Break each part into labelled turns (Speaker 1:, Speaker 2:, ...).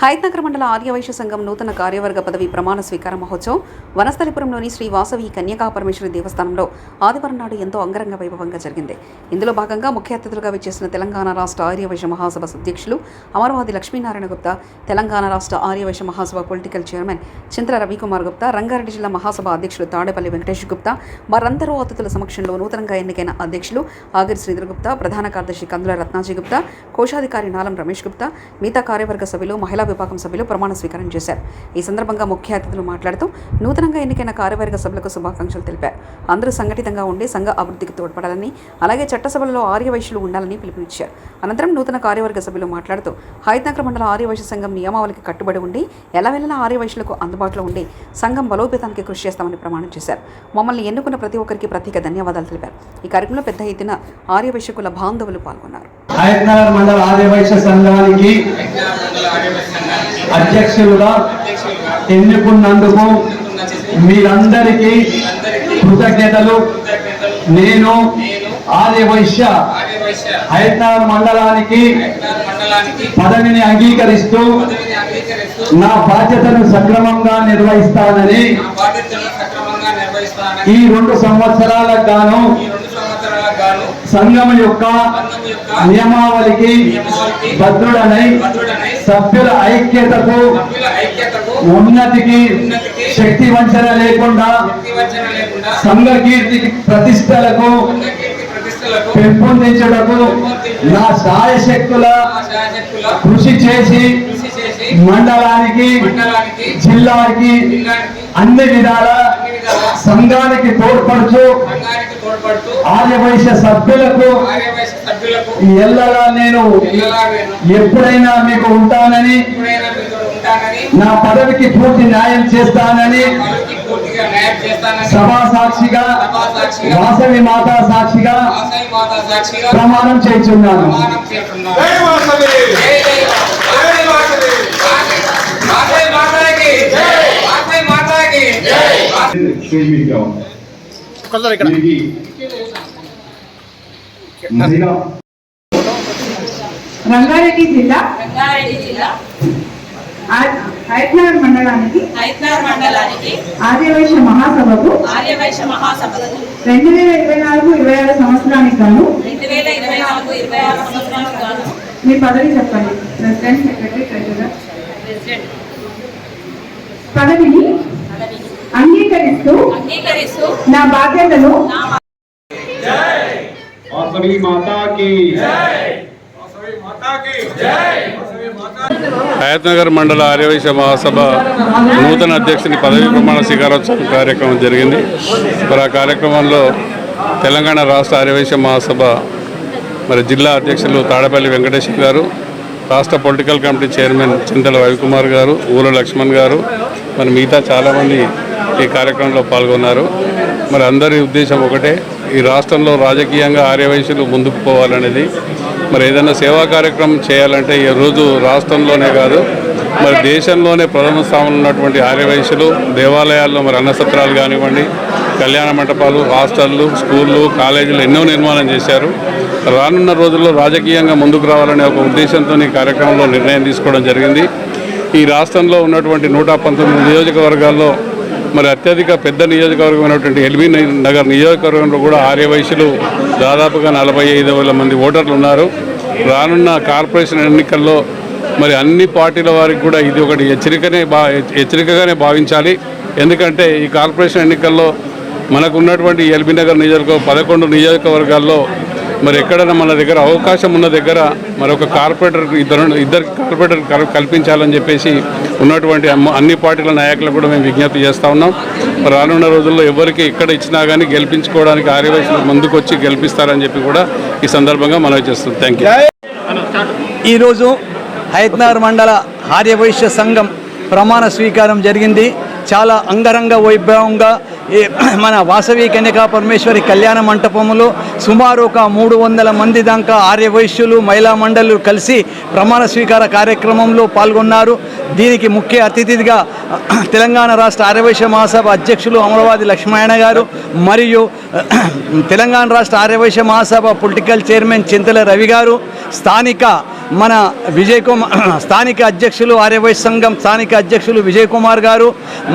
Speaker 1: హైత్నగర్ మండల ఆర్యవైశ్య సంఘం నూతన కార్యవర్గ పదవి ప్రమాణ స్వీకార మహోత్సవం వనస్థలిపురంలోని శ్రీ వాసవి కన్యకా పరమేశ్వరి దేవస్థానంలో ఆదివారం నాడు ఎంతో అంగరంగ వైభవంగా జరిగింది. ఇందులో భాగంగా ముఖ్య అతిథులుగా విచ్చేసిన తెలంగాణ రాష్ట్ర ఆర్యవైశ్య మహాసభ అధ్యక్షులు అమరవాది లక్ష్మీనారాయణ గుప్తా తెలంగాణ రాష్ట్ర ఆర్యవైశ్య మహాసభ పొలిటికల్ చైర్మన్ చింత్ర రవికుమార్ గుప్తా రంగారెడ్డి జిల్లా మహాసభ అధ్యక్షులు తాడేపల్లి వెంకటేష్ గుప్తా మరందరూ అతిథుల సమక్షంలో నూతనంగా ఎన్నికైన అధ్యక్షులు ఆగిరి శ్రీధర్ గుప్తా ప్రధాన కార్యదర్శి కందుల రత్నాజీ గుప్తా కోశాధికారి నాలం రమేష్ గుప్తా మిగతా కార్యవర్గ సభ్యులు మహిళా విభాగం సభ్యులు ప్రమాణ స్వీకారం చేశారు. ఈ సందర్భంగా ముఖ్య అతిథులు మాట్లాడుతూ నూతనంగా ఎన్నికైన కార్యవర్గ సభ్యులకు శుభాకాంక్షలు తెలిపారు. అందరూ సంఘటితంగా ఉండి సంఘ అభివృద్ధికి తోడ్పడాలని అలాగే చట్టసభలలో ఆర్యవైశ్యులు ఉండాలని పిలుపునిచ్చారు. అనంతరం నూతన కార్యవర్గ సభ్యులు మాట్లాడుతూ హైదనగర్ మండల ఆర్యవైశ్య సంఘం నియమావళికి కట్టుబడి ఉండి ఎలా ఎల్లవెల్లలా ఆర్యవైశ్యులకు అందుబాటులో ఉండి సంఘం బలోపేతానికి కృషి చేస్తామని ప్రమాణం చేశారు. మమ్మల్ని ఎన్నుకున్న ప్రతి ఒక్కరికి ప్రత్యేక ధన్యవాదాలు తెలిపారు. ఈ కార్యక్రమంలో పెద్ద ఎత్తున ఆర్యవైశ్యకుల బాంధవులు పాల్గొన్నారు.
Speaker 2: హైదరాబాద్ మండల ఆర్యవైశ్య సంఘానికి అధ్యక్షులుగా ఎన్నుకున్నందుకు మీరందరికీ కృతజ్ఞతలు. నేను ఆర్యవైశ్య
Speaker 3: ఆర్యవైశ్య
Speaker 2: హైదరాబాద్ మండలానికి పదవిని అంగీకరిస్తూ నా బాధ్యతను సక్రమంగా నిర్వహిస్తానని ఈ రెండు సంవత్సరాలకు గాను
Speaker 3: ఈ రెండు సంవత్సరాలకు గాను
Speaker 2: సంఘం యొక్క నియమావళికి భద్రుడనై సభ్యుల ఐక్యతకు ఉన్నతికి శక్తి వంచన లేకుండా సంఘ కీర్తి ప్రతిష్టలకు
Speaker 3: సంఘకీర్తి ప్రతిష్టలకు
Speaker 2: పెంపొందించడకు నా
Speaker 3: సాయశక్తుల
Speaker 2: కృషి చేసి మండలానికి జిల్లాకి అన్ని
Speaker 3: అన్ని విధాల
Speaker 2: సంఘానికి తోడ్పడుచు
Speaker 3: సంఘానికి తోడ్పడుతూ
Speaker 2: ఆర్యవైశ్య సభ్యులకు
Speaker 3: ఆర్యవైశ్య సభ్యులకు
Speaker 2: ఎల్లలా నేను
Speaker 3: పిల్లలా నేను
Speaker 2: ఎప్పుడైనా మీకు ఉంటానని
Speaker 3: ఎప్పుడైనా మీతో ఉంటానని
Speaker 2: నా పదవికి పూర్తి న్యాయం చేస్తానని
Speaker 3: పదవికి పూర్తిగా న్యాయం చేస్తానని
Speaker 2: సభా సాక్షిగా
Speaker 3: సభా సాక్షిగా
Speaker 2: వాసవి మాతా సాక్షిగా
Speaker 3: వాసవి మాత సాక్షిగా
Speaker 2: ప్రమాణం చేస్తున్నాను.
Speaker 4: వాసవి!
Speaker 5: రంగారెడ్డి జిల్లా.
Speaker 6: రంగారెడ్డి జిల్లా.
Speaker 5: హైదరాబాద్ మండలానికి.
Speaker 6: హైదరాబాద్ మండలానికి.
Speaker 5: ఆదివైశ్య మహాసభకు.
Speaker 6: ఆర్యవైశ్య మహాసభకు
Speaker 5: రెండు వేల ఇరవై నాలుగు ఇరవై ఆరు సంవత్సరానికి గాను.
Speaker 6: రెండు వేల ఇరవై నాలుగు ఇరవై ఆరు సంవత్సరాలకు గాను.
Speaker 5: మీ పదవి చెప్పండి. ప్రెసిడెంట్ సెక్రటరీ ట్రెజరర్
Speaker 6: ప్రెసిడెంట్
Speaker 5: పదవిని అంగీకరిస్తూ
Speaker 6: అంగీకరిస్తూ
Speaker 5: నా బాధ్యతను
Speaker 6: నా
Speaker 2: వాసవి మాతాకి
Speaker 7: హయత్నగర్ మండల ఆర్యవైశ్య మహాసభ నూతన అధ్యక్షుని పదవీ ప్రమాణ స్వీకారోత్సవం కార్యక్రమం జరిగింది. మరి ఆ కార్యక్రమంలో తెలంగాణ రాష్ట్ర ఆర్యవైశ్య మహాసభ మరి జిల్లా అధ్యక్షులు తాడపల్లి వెంకటేశ్వర గారు రాష్ట్ర political committee chairman Chintala Ravikumar garu ఊర లక్ష్మణ్ గారు మరి మిగతా చాలామంది ఈ కార్యక్రమంలో పాల్గొన్నారు. మరి అందరి ఉద్దేశం ఒకటే ఈ రాష్ట్రంలో రాజకీయంగా ఆర్యవయసులు ముందుకు పోవాలనేది. మరి ఏదైనా సేవా కార్యక్రమం చేయాలంటే ఈ రోజు రాష్ట్రంలోనే కాదు మరి దేశంలోనే ప్రథమ స్థానంలో ఉన్నటువంటి ఆర్యవయసులు దేవాలయాల్లో మరి అన్నసత్రాలు కానివ్వండి కళ్యాణ మంటపాలు హాస్టళ్ళు స్కూళ్ళు కాలేజీలు ఎన్నో నిర్మాణం చేశారు. రానున్న రోజుల్లో రాజకీయంగా ముందుకు రావాలనే ఒక ఉద్దేశంతో ఈ కార్యక్రమంలో నిర్ణయం తీసుకోవడం జరిగింది. ఈ రాష్ట్రంలో ఉన్నటువంటి నూట పంతొమ్మిది నియోజకవర్గాల్లో మరి అత్యధిక పెద్ద నియోజకవర్గమైనటువంటి ఎల్బీ నగర్ నియోజకవర్గంలో కూడా ఆర్యవైశ్యులు దాదాపుగా నలభై ఐదు వేల మంది ఓటర్లు ఉన్నారు. రానున్న కార్పొరేషన్ ఎన్నికల్లో మరి అన్ని పార్టీల వారికి కూడా ఇది ఒకటి హెచ్చరికనే బా హెచ్చరికగానే భావించాలి. ఎందుకంటే ఈ కార్పొరేషన్ ఎన్నికల్లో మనకు ఉన్నటువంటి ఎల్బీ నగర్ నియోజకవర్గం పదకొండు నియోజకవర్గాల్లో మరి ఎక్కడైనా మన దగ్గర అవకాశం ఉన్న దగ్గర మరొక కార్పొరేటర్ ఇద్దరు ఇద్దరు కార్పొరేటర్ కల్- కల్పించాలని చెప్పేసి ఉన్నటువంటి అన్ని పార్టీల నాయకులకు కూడా మేము విజ్ఞప్తి చేస్తూ ఉన్నాం. మరి రానున్న రోజుల్లో ఎవరికి ఎక్కడ ఇచ్చినా కానీ గెలిపించుకోవడానికి ఆర్యవైశ్యులు ముందుకు వచ్చి గెలిపిస్తారని చెప్పి కూడా ఈ సందర్భంగా మనవి చేస్తున్నాం. థ్యాంక్ యూ
Speaker 8: ఈరోజు హైత్నార్ మండల ఆర్యవైశ్య సంఘం ప్రమాణ స్వీకారం జరిగింది. చాలా అంగరంగ వైభవంగా ఈ మన వాసవి కన్యకా పరమేశ్వరి కళ్యాణ మంటపంలో సుమారు ఒక మూడు వందల మంది దాకా ఆర్యవైశ్యులు మహిళా మండళ్ళు కలిసి ప్రమాణ స్వీకార కార్యక్రమంలో పాల్గొన్నారు. దీనికి ముఖ్య అతిథిగా తెలంగాణ రాష్ట్ర ఆర్యవైశ్య మహాసభ అధ్యక్షులు అమరవాది లక్ష్మణ గారు మరియు తెలంగాణ రాష్ట్ర ఆర్యవైశ్య మహాసభ పొలిటికల్ చైర్మన్ చింతల రవి గారు స్థానిక మన విజయ్ కుమార్ స్థానిక అధ్యక్షులు ఆర్యవైశ్య సంఘం స్థానిక అధ్యక్షులు విజయ్ కుమార్ గారు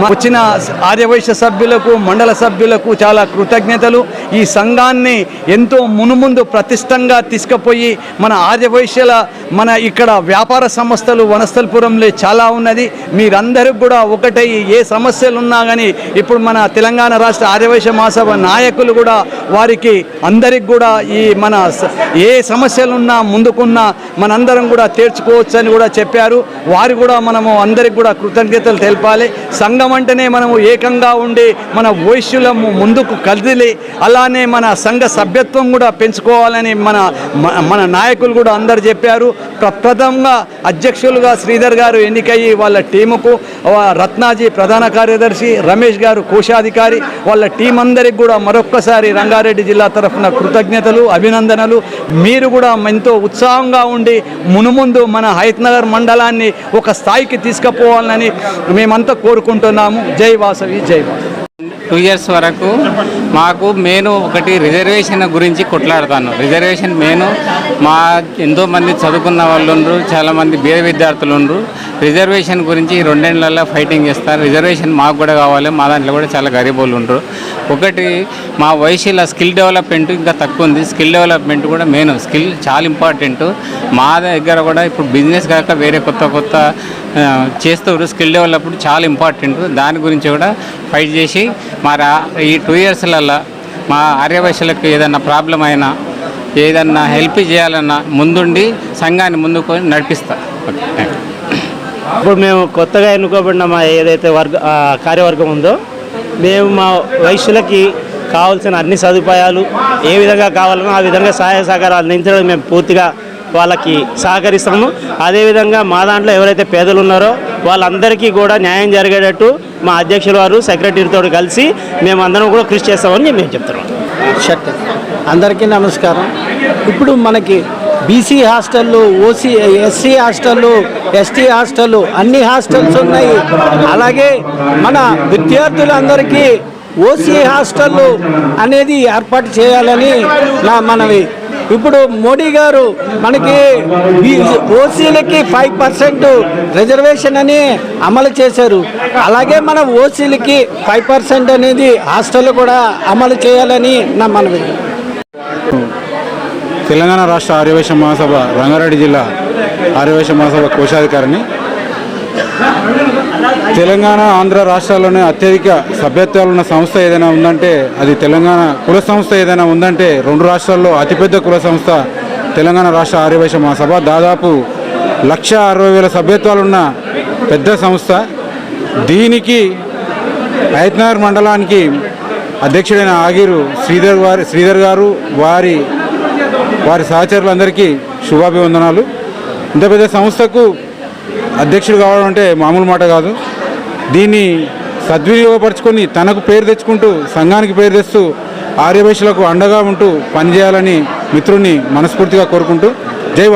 Speaker 8: వచ్చిన ఆర్యవైశ్య సభ్యులకు మండల సభ్యులకు చాలా కృతజ్ఞతలు. ఈ సంఘాన్ని ఎంతో మునుముందు ప్రతిష్టంగా తీసుకుపోయి మన ఆర్యవైశ్యల మన ఇక్కడ వ్యాపార సంస్థలు వనస్థలపురంలో చాలా ఉన్నది. మీరందరూ కూడా ఒకటై ఏ సమస్యలు ఉన్నా కానీ ఇప్పుడు మన తెలంగాణ రాష్ట్ర ఆర్యవైశ్య మహాసభ నాయకులు కూడా వారికి అందరికి కూడా ఈ మన స- ఏ సమస్యలున్నా ముందుకున్నా మనందరూ కూడా తీర్చుకోవచ్చు అని కూడా చెప్పారు. వారు కూడా మనము అందరికి కూడా కృతజ్ఞతలు తెలపాలి. సంఘం అంటేనే మనము ఏకంగా ఉండి మన వైశ్యులము ముందుకు కదిలి అలానే మన సంఘ సభ్యత్వం కూడా పెంచుకోవాలని మన మన నాయకులు కూడా అందరు చెప్పారు. ప్రప్రథమంగా అధ్యక్షులుగా శ్రీధర్ గారు ఎన్నికయ్యి వాళ్ళ టీముకు రత్నాజీ ప్రధాన కార్యదర్శి రమేష్ గారు కోశాధికారి వాళ్ళ టీం అందరికి కూడా మరొక్కసారి రంగారెడ్డి జిల్లా తరఫున కృతజ్ఞతలు అభినందనలు. మీరు కూడా ఎంతో ఉత్సాహంగా ఉండి మునుముందు మన హైత్నగర్ మండలాన్ని ఒక స్థాయికి తీసుకుపోవాలని మేమంతా కోరుకుంటున్నాము. జై వాసవి జై వాసవి.
Speaker 3: టూ ఇయర్స్ వరకు మాకు నేను ఒకటి రిజర్వేషన్ గురించి కొట్లాడతాను. రిజర్వేషన్ నేను మా ఎంతోమంది చదువుకున్న వాళ్ళు ఉండరు చాలామంది బీద విద్యార్థులు ఉండరు రిజర్వేషన్ గురించి రెండేళ్ళలో ఫైటింగ్ చేస్తారు. రిజర్వేషన్ మాకు కూడా కావాలి. మా దాంట్లో కూడా చాలా గరీబులు ఉంటారు ఒకటి మా వయసులో స్కిల్ డెవలప్మెంట్ ఇంకా తక్కువ ఉంది. స్కిల్ డెవలప్మెంట్ కూడా మెయిన్. స్కిల్ చాలా ఇంపార్టెంట్. మా దగ్గర కూడా ఇప్పుడు బిజినెస్ కాక వేరే కొత్త కొత్త చేస్తారు స్కిల్ డెవలప్మెంట్ చాలా ఇంపార్టెంట్. దాని గురించి కూడా ఫైట్ చేసి మా ఈ టూ ఇయర్స్లలో మా ఆర్యవైశ్యులకు ఏదన్నా ప్రాబ్లం అయినా ఏదన్నా హెల్ప్ చేయాలన్నా ముందుండి సంఘాన్ని ముందుకు నడిపిస్తా. Okay thank you.
Speaker 4: ఇప్పుడు మేము కొత్తగా ఎన్నుకోబడిన మా ఏదైతే వర్గ కార్యవర్గం ఉందో మేము మా వయసులకి కావాల్సిన అన్ని సదుపాయాలు ఏ విధంగా కావాలనో ఆ విధంగా సహాయ సహకారాలు అందించడం మేము పూర్తిగా వాళ్ళకి సహకరిస్తాము. అదేవిధంగా మా దాంట్లో ఎవరైతే పేదలు ఉన్నారో వాళ్ళందరికీ కూడా న్యాయం జరిగేటట్టు మా అధ్యక్షుల వారు సెక్రటరీతో కలిసి మేము అందరం కూడా కృషి చేస్తామని మేము చెప్తున్నాం.
Speaker 9: షర్ట్ అందరికీ నమస్కారం. ఇప్పుడు మనకి బీసీ హాస్టళ్ళు ఓసీ ఎస్సీ హాస్టళ్ళు ఎస్టీ హాస్టళ్ళు అన్ని హాస్టల్స్ ఉన్నాయి. అలాగే మన విద్యార్థులందరికీ ఓసీ హాస్టళ్ళు అనేది ఏర్పాటు చేయాలని నా మనవి. ఇప్పుడు మోడీ గారు మనకి ఓసీలకి ఫైవ్ పర్సెంట్ రిజర్వేషన్ అని అమలు చేశారు. అలాగే మన ఓసీలకి ఫైవ్ పర్సెంట్ అనేది హాస్టల్ కూడా అమలు చేయాలని నా మనవి.
Speaker 10: తెలంగాణ రాష్ట్ర ఆర్యవేశ మహాసభ రంగారెడ్డి జిల్లా ఆర్యవేశ మహాసభ కోశాధికారిని. తెలంగాణ ఆంధ్ర రాష్ట్రాల్లోనే అత్యధిక సభ్యత్వాలు ఉన్న సంస్థ ఏదైనా ఉందంటే అది తెలంగాణ కుల సంస్థ ఏదైనా ఉందంటే రెండు రాష్ట్రాల్లో అతిపెద్ద కుల సంస్థ తెలంగాణ రాష్ట్ర ఆర్యవేశ మహాసభ. దాదాపు లక్ష అరవై వేల సభ్యత్వాలున్న పెద్ద సంస్థ. దీనికి హైత్నగర్ మండలానికి అధ్యక్షుడైన ఆగిరు శ్రీధర్ వారి శ్రీధర్ గారు వారి వారి సహచరులందరికీ శుభాభివందనాలు. ఇంత పెద్ద సంస్థకు అధ్యక్షుడు కావడం అంటే మామూలు మాట కాదు. దీన్ని సద్వినియోగపరచుకొని తనకు పేరు తెచ్చుకుంటూ సంఘానికి పేరు తెస్తూ ఆర్యవైశ్యులకు అండగా ఉంటూ పనిచేయాలని మిత్రుణ్ణి మనస్ఫూర్తిగా కోరుకుంటూ. జై